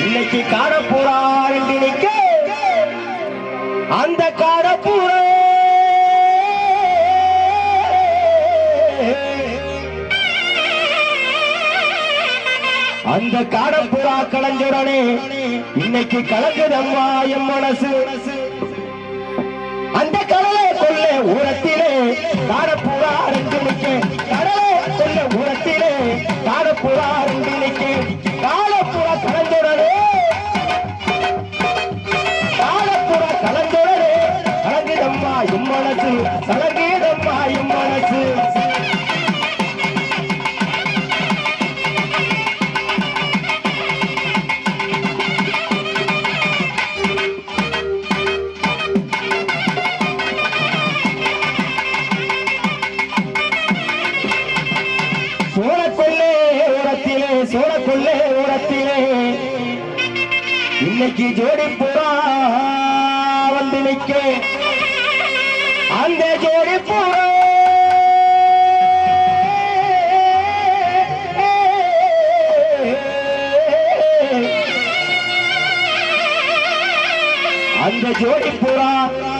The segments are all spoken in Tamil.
இன்னைக்கு காணப்போறார் என்று நிற்க. அந்த காணப்பூர அந்த காடப்புறா கலைஞரனே இன்னைக்கு கலங்குதம்மா என் மனசு. அந்த கடலை கொல்ல ஊரத்திலே காடப்புறா இருக்கு கடலை கொல்ல ஊரத்திலே காடப்புறா வந்து அந்த ஜோடி போ அந்த ஜோடி பூரா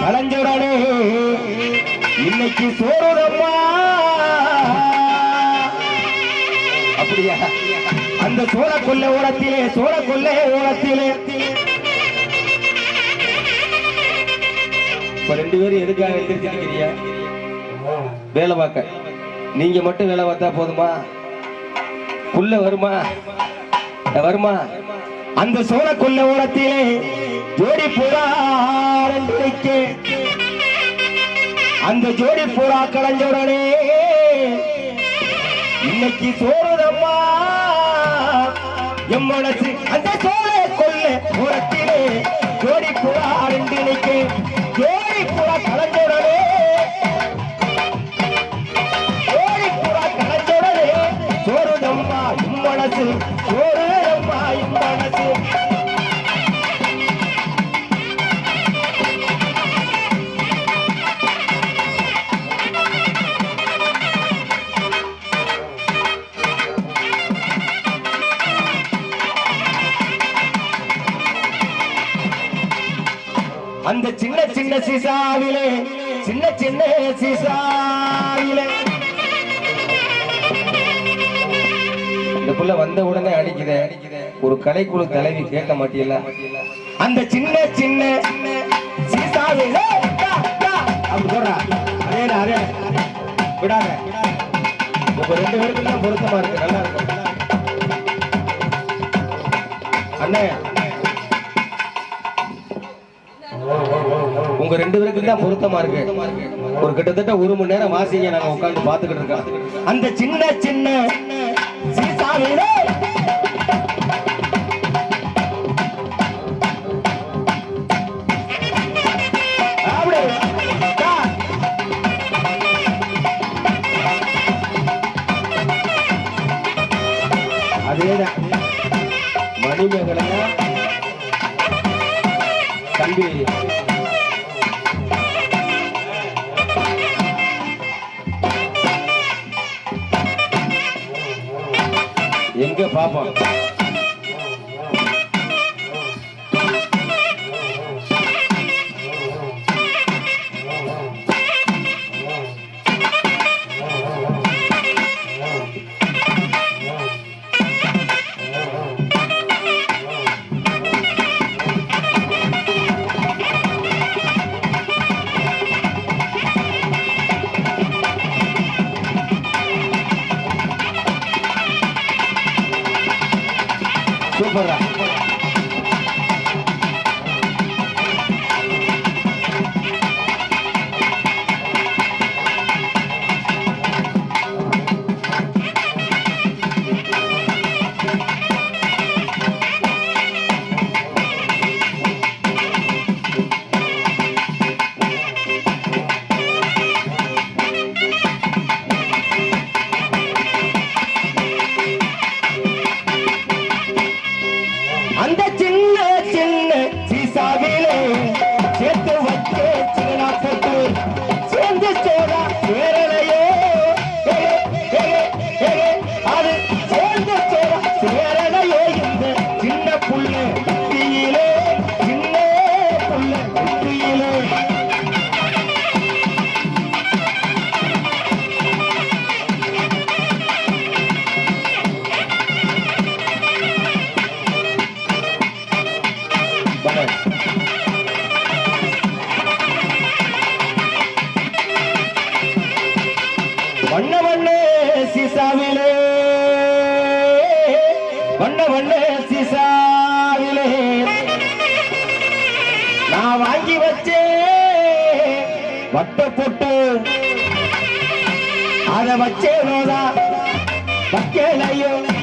கலைஞரனே. இன்னைக்கு சோறுதம்மா. அப்படியா? அந்த சோழ கொல்ல ஓரத்திலே சோழ கொல்ல ஓரத்திலே. இப்ப ரெண்டு பேரும் எதுக்காக எந்திரிச்சிருக்கிறீங்க வேலை பார்க்க. நீங்க மட்டும் வேலை பார்த்தா போதுமா? புள்ள வருமா? வருமா? அந்த சோழ கொள்ள ஓரத்திலே ஜோடி புறா அந்த ஜோடி புறா கலைஞரனே இன்னைக்கு சோறுதம்மா எம் மனசு அந்த சோழ கொள்ள ஓரத்திலே ஜோடி புறா சின்ன இந்த புள்ள வந்த உடனே அடிக்குதே. ஒரு கலைக்குழு தலைவி கேட்க மாட்டீல்ல அந்த சின்ன சின்ன சீசாவிலே அப்படி சொல்றா விடாத. இப்ப ரெண்டு பேருக்கும் தான் பொருத்தமா இருக்கு. நல்லா இருக்கும். அண்ணே உங்க ரெண்டு பேருக்கு தான் பொருத்தமா இருக்கு. ஒரு கிட்டத்தட்ட ஒரு மணி நேரம் வாசிங்க நாங்க உட்கார்ந்து பாத்துக்கிட்டு இருக்கோம். அந்த சின்ன சின்ன சேர்த்து வண்ண வண்ண சிசாவிலே. வண்ண வண்ண சிசாவிலே. நான் வாங்கி வச்சே வட்ட பொட்டு. அதை வச்சேனோதான் வைக்கலையோ.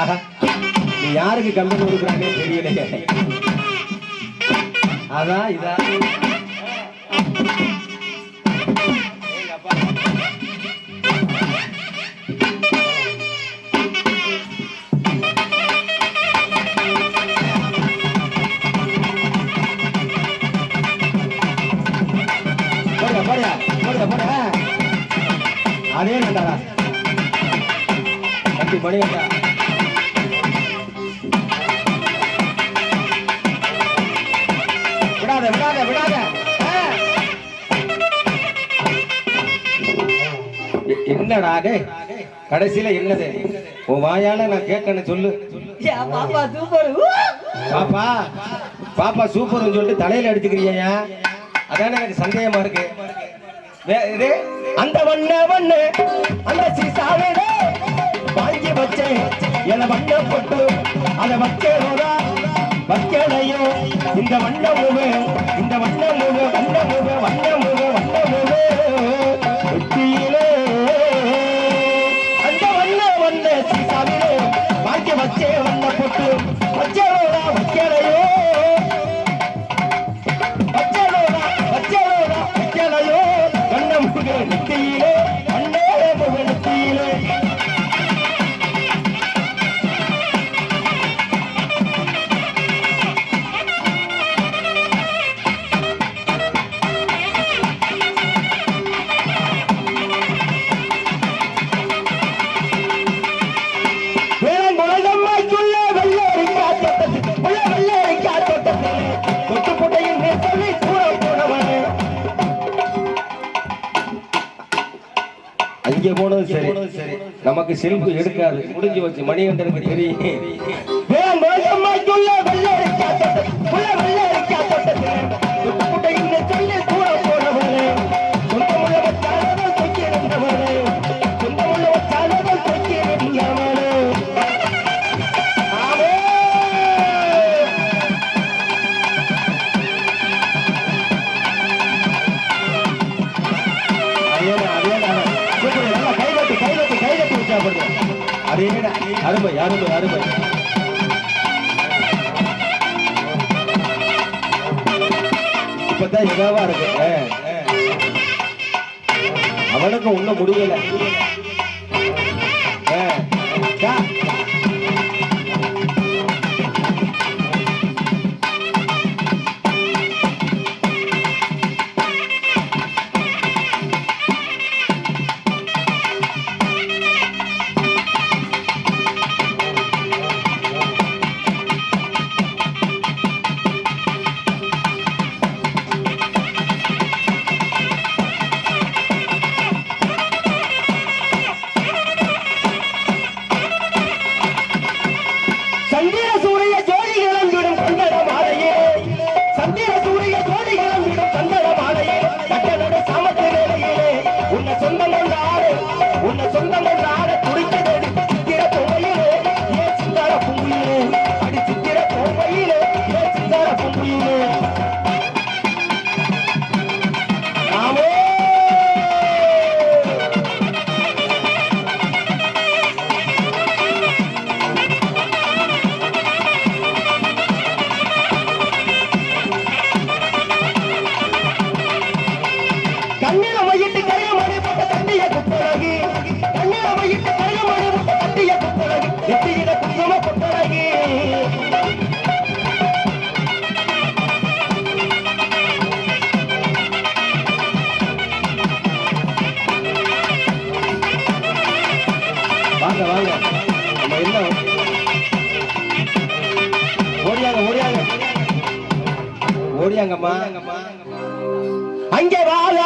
நீ யாருக்கு கம்பெனி கொடுக்குறானே தெரியலையே. அதான் இதா. ஏங்க அப்பா. போடுங்க, போடுங்க, போடுங்க, அதே நண்டாரா தம்பி மணிகண்டா விடாத விடாத விடாத. ஆ. எ- என்னடா டேய்? கடைசியில என்னது? உன் வாயால நான் கேட்கணும் சொல்லு. பாப்பா சூப்பர். பாப்பா பாப்பா சூப்பர்னு சொல்லிட்டு தலையில அடிச்சுக்கிறியா அதானே எனக்கு சந்தேகமா இருக்கு. அந்த வண்ண வண்ண அந்த சீசாவே வாங்கி வச்சேன். என வண்ண போட்டு அதை வச்சேனோதா வக்கலையோ இந்த வண்ண இந்த வண்ண மூவு வண்ண மூவு வெற்றியிலே. அந்த வண்ண வண்ண சீசாவிலே வாங்கி வச்சே வண்ண போட்டு. செல்ஃபி எடுக்காது. முடிஞ்சு வச்சு மணிகண்டன் தெரியும் இப்பதான் இதாவா இருக்கு அவனுக்கு ஒண்ணும் முடியல. வாங்க வாங்க. நம்ம எல்லாம் ஓடியாங்க ஓடியாங்க. ஓடியாங்கம்மா. அங்கே வாழ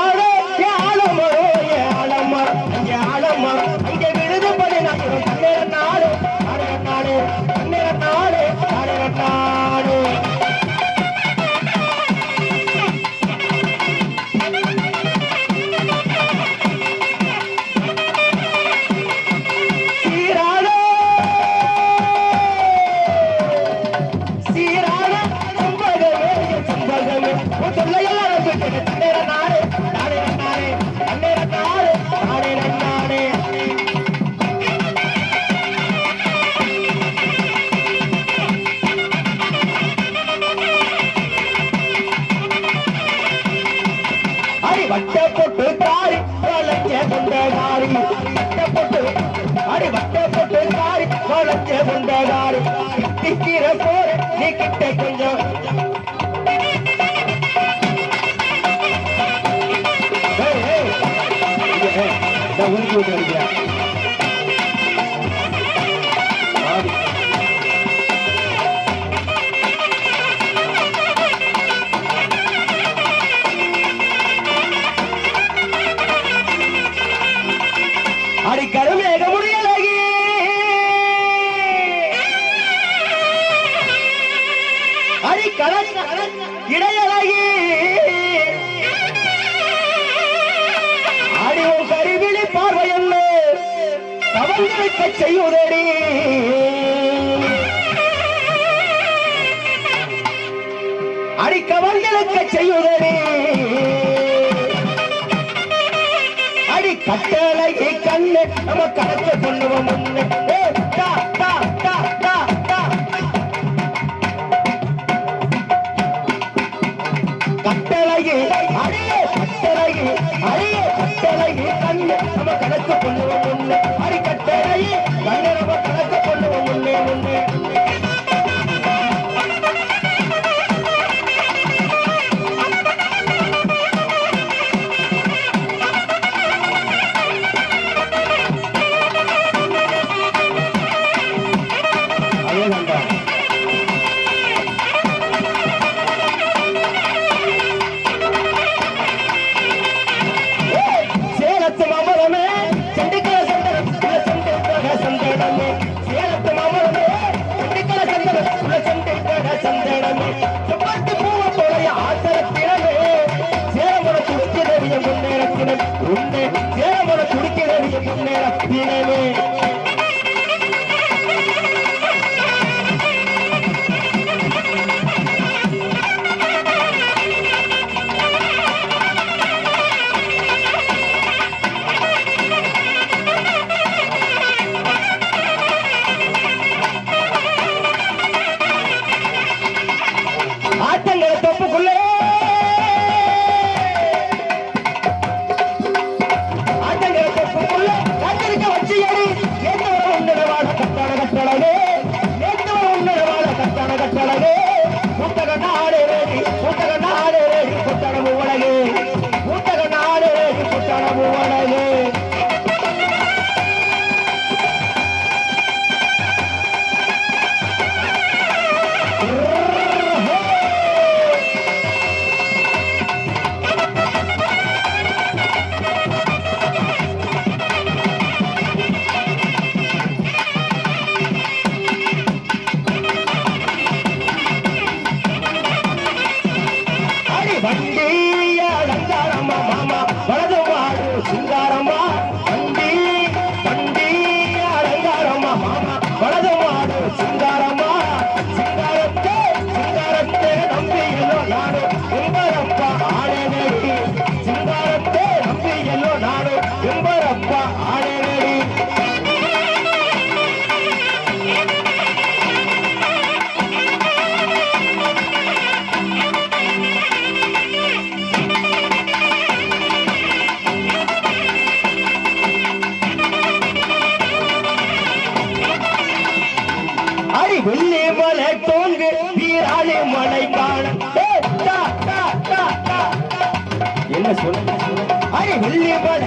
Thank you, இடையழகி. அடிவும் கருவிழி பார்வையல்ல தவழ்க்க செய்வதடி அடிக்கவர்களுக்க செய்வதடி அடி கட்டளை கண்ணு நம்ம கடத்த சொல்லுவோம் முன்னே. கட்டழகி அரிய கட்டழகி அரிய கட்டழகி கண்ணு நம்ம கணக்கு கொள்ளுவோம் முன்னே அரி கட்டழகி கண்ணு நம்ம கணக்கு கொள்ளுவோம் முன்னே முன்னே காணே மலை காண என்ன சொல்லுங்க? அரே வெள்ளி பட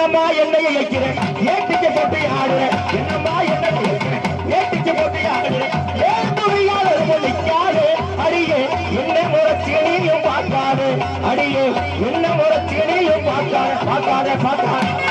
என்னம்மா என்னைய இயக்கிறேன் ஏட்டிக்கு போட்டு ஆடுறேன். என்னம்மா என்னைய இயக்கிறேன் ஏட்டிக்கு போட்டு ஆடுறேன். ஏன் துணியால் அனுமதிக்காது அடியே என்ன முறைச்சியனையும் பார்க்காது. அடியே என்ன முறைச்சியனையும் பார்க்காத பார்க்காத பார்க்காத.